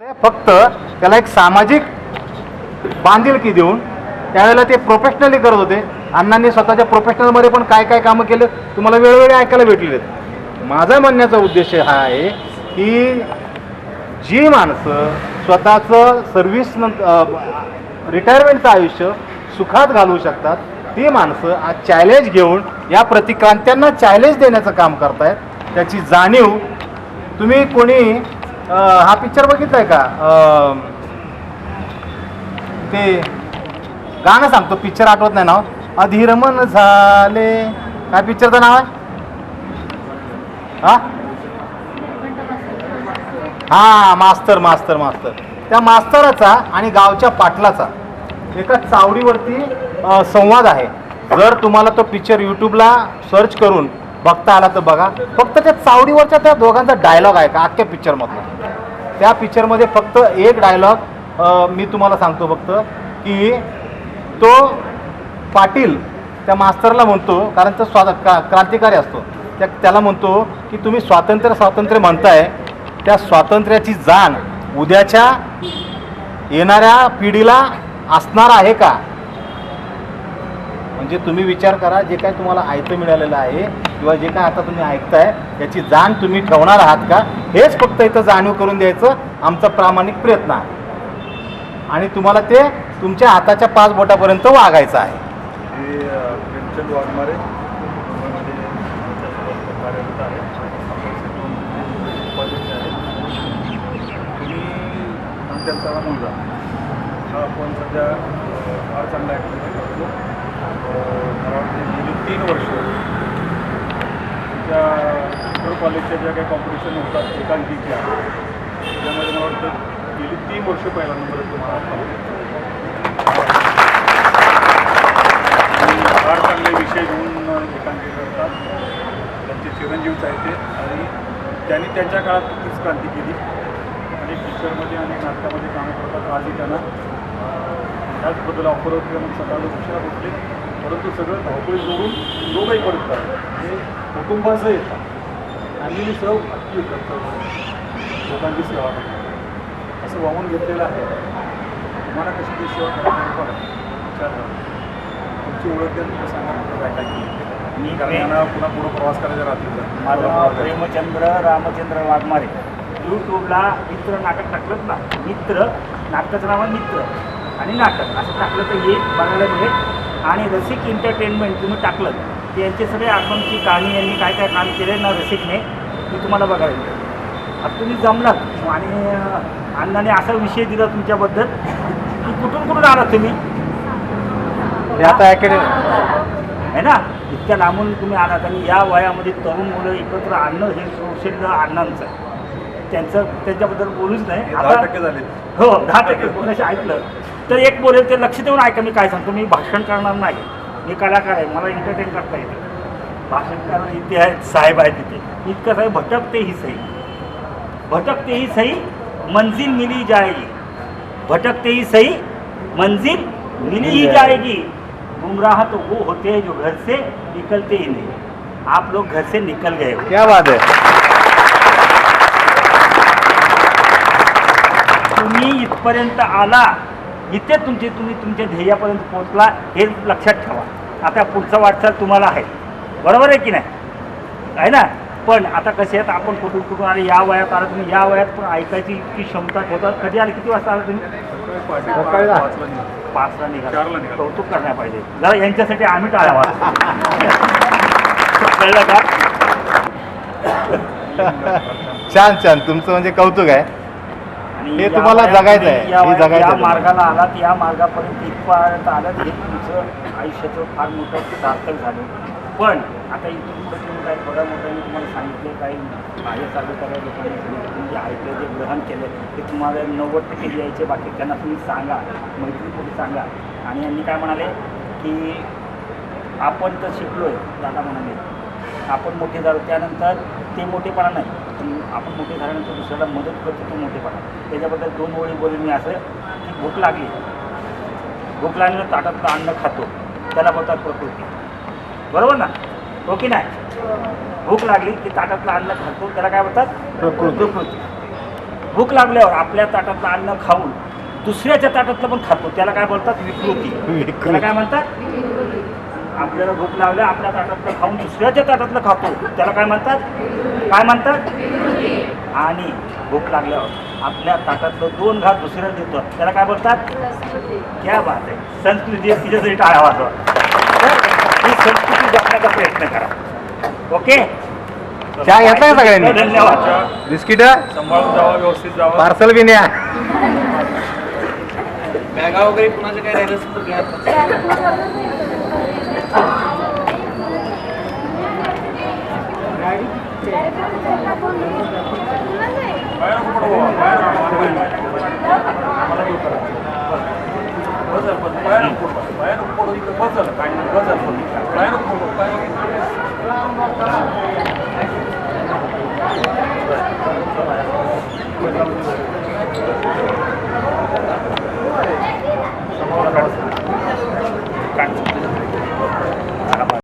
फक्त त्याला एक सामाजिक बांधिलकी देऊन त्यावेळेला ते प्रोफेशनली करत होते. अण्णांनी स्वतःच्या प्रोफेशनलमध्ये पण काय काय कामं केलं तुम्हाला वेळोवेळी ऐकायला भेटलेले. आहेत माझा म्हणण्याचा उद्देश हा आहे की जी माणसं स्वतःचं सर्व्हिस रिटायरमेंटचं आयुष्य सुखात घालवू शकतात ती माणसं आज चॅलेंज घेऊन या प्रतिक्रांत्यांना चॅलेंज देण्याचं काम करतायत. त्याची जाणीव तुम्ही कोणी हा पिक्चर बघितलाय का? अं, ते गाणं सांगतो पिक्चर आठवत नाही नाव. अधीरमन झाले. काय पिक्चरचं नाव आहे? हा? हा मास्तर मास्तर मास्तर. त्या मास्तराचा आणि गावच्या पाटलाचा एका चावडीवरती अ, संवाद आहे. जर तुम्हाला तो पिक्चर यूट्यूबला सर्च करून बघता आला तर बघा. फक्त त्या चावडीवरच्या त्या दोघांचा डायलॉग आहे का? अख्ख्या पिक्चरमधला त्या पिक्चरमध्ये फक्त एक डायलॉग मी तुम्हाला सांगतो फक्त की तो पाटील त्या मास्तरला म्हणतो कारण तो स्वा का क्रांतिकारी असतो. त्या त्याला म्हणतो की तुम्ही स्वातंत्र्य स्वातंत्र्य म्हणताय त्या स्वातंत्र्याची जाण उद्याच्या येणाऱ्या पिढीला असणार आहे का? म्हणजे तुम्ही विचार करा जे काय तुम्हाला ऐकतं मिळालेलं आहे किंवा जे काय आता तुम्ही ऐकताय याची जाण तुम्ही ठेवणार आहात का? हेच फक्त इथं जाणीव करून द्यायचं आमचा प्रामाणिक प्रयत्न आहे. आणि तुम्हाला ते तुमच्या हाताच्या पाच बोटापर्यंत वागायचं आहे. हे तुम्ही त्यांचा मुलगा हा आपण सध्या फार चांगला ॲक्टिव्हिटी करतो मला वाटते गेली तीन वर्ष. त्या इंटर कॉलेजच्या ज्या काही कॉम्पिटिशन होतात एकांकिच्या त्याच्यामध्ये मला वाटतं गेली तीन वर्ष पहिला नंबर तुम्हाला फार चांगले विषय घेऊन एकांकी करतात. त्यांचे चिरंजीवच आहेत ते. आणि त्यांनी त्यांच्या काळात तीच क्रांती केली. आणि पिक्चरमध्ये आणि नाटकामध्ये कामं करतात आजही त्यांना. त्याचबद्दल ऑफर होते मग सकाळी उशिरा उठले परंतु सगळं धावपळी सोडून दोघंही पडतात हे कुटुंबाचं येतात फॅमिली सर्व अति करतात लोकांची सेवा करतात. असं वाहून घेतलेलं आहे. तुम्हाला कशी ती सेवा करायची विचार तुमची ओळख द्या तुम्ही सांगा काय काय केलं. मी कारण पुन्हा पुढं प्रवास करायचा रात्रीचा माझं नाव प्रेमचंद्र रामचंद्र वाघमारे. यूट्यूबला मित्र नाटक टाकलं ना? मित्र? नाटकाचं नाव आहे मित्र. आणि नाटक असं टाकलं तर हे बघायला मिळेल. आणि रसिक एंटरटेनमेंट तुम्ही टाकलं ते यांचे सगळे आगमनची कहाणी यांनी काय काय काम केलं ना रसिकने मी तुम्हाला बघायला मिळेल. आता तुम्ही जमलात आणि अण्णाने असा विषय दिला तुमच्याबद्दल की कुठून कुठून आलात तुम्ही? हे आता अकॅडमी आहे ना? इतक्या लांबून तुम्ही आलात आणि या वयामध्ये तरुण मुलं एकत्र आणणं हे कौशल्य अण्णांचं आहे. त्यांचं त्यांच्याबद्दल बोलूच नाही हे दहा टक्के झाले. हो दहा टक्के. कोणाशी ऐकलं? तर एक बोलेल ते लक्ष देऊन ऐका मी काय सांगतो मी भाषण करणार नाही. मी कलाकार आहे मला एंटरटेन करता येतं. भाषण करणार इथे आहेत साहेब आहेत तिथे इतकं साहेब भटकते ही सही. भटकते ही सही मंजिल मिली जाएगी. भटकते ही सही मंजिल मिली ही जाएगी. गुमराह तो वो होते हैं जो घर से निकलते ही नहीं. आप लोग घर से निकल गए हो. क्या बात आहे तुम्ही इथपर्यंत आला इथे तुमचे तुम्ही तुमच्या ध्येयापर्यंत पोहोचला हे लक्षात ठेवा. आता पुढचा वाटचाल तुम्हाला आहे. बरोबर आहे की नाही? आहे ना? पण आता कसे आहेत आपण कुठून कुठून आले या वयात आला तुम्ही या वयात पण ऐकायची इतकी क्षमता होतात. कधी आले किती वाजता आला तुम्ही. पाचला निघालो. कौतुक करण्या पाहिजे. जरा यांच्यासाठी आम्ही टाळावा. कळलं का? छान छान. तुमचं म्हणजे कौतुक आहे. आणि हे या तुम्हाला वयात जगायचं तुम्ही आहे. या हे जगायचं या आहे. मार्गाला आलात या मार्गापर्यंत इथपर्यंत आलात हे तुमचं आयुष्याचं फार मोठं सार्थक झालं पण आता इथून पुढे तुम्ही काही बघा मोठ्याने तुम्हाला सांगितले काही बाह्य साधकाऱ्या लोकांनी सांगितलं तुम्ही जे ऐकलं जे ग्रहण केलं ते तुम्हाला नव्वद टक्के द्यायचे बाकी त्यांना तुम्ही सांगा मैत्रीपूर्वी सांगा आणि यांनी काय म्हणाले की आपण तर शिकलोय दादा म्हणाले आपण मोठे झालो त्यानंतर ते मोठेपणा नाही पण आपण मोठे झाल्यानंतर दुसऱ्याला मदत करतो तो मोठेपणा त्याच्याबद्दल दोन ओळी बोलून मी असं की भूक लागली. भूक लागल्यानं ताटातलं अन्न खातो. त्याला बोलतात प्रकृती. बरोबर ना? हो की नाही? भूक लागली की ताटातलं अन्न खातो त्याला काय बोलतात? प्रकृती. भूक लागल्यावर आपल्या ताटातलं अन्न खाऊन दुसऱ्याच्या ताटातलं पण खातो त्याला काय बोलतात? विकृती. विकृती. त्याला काय म्हणतात आपल्याला भूक लागल्या आपल्या ताटातलं खाऊन दुसऱ्याच्या ताटातलं खातो. त्याला काय म्हणतात? काय म्हणतात? आणि भूक लागल्यावर आपल्या ताटातलं दोन घास दुसऱ्याला देतो. त्याला काय बोलतात? क्या बात आहे. संस्कृती तिच्यासाठी टाळा वाजवा. तर ही संस्कृती जपण्याचा प्रयत्न करा. ओके? चहा घेतलाय सगळ्यांनी? धन्यवाद. बिस्किट? सांभाळून जावा व्यवस्थित जावा. पार्सल बी न्या. बॅगा वगैरे कुणाचं काय राहिलं असेल तर घ्या. बाहेर नको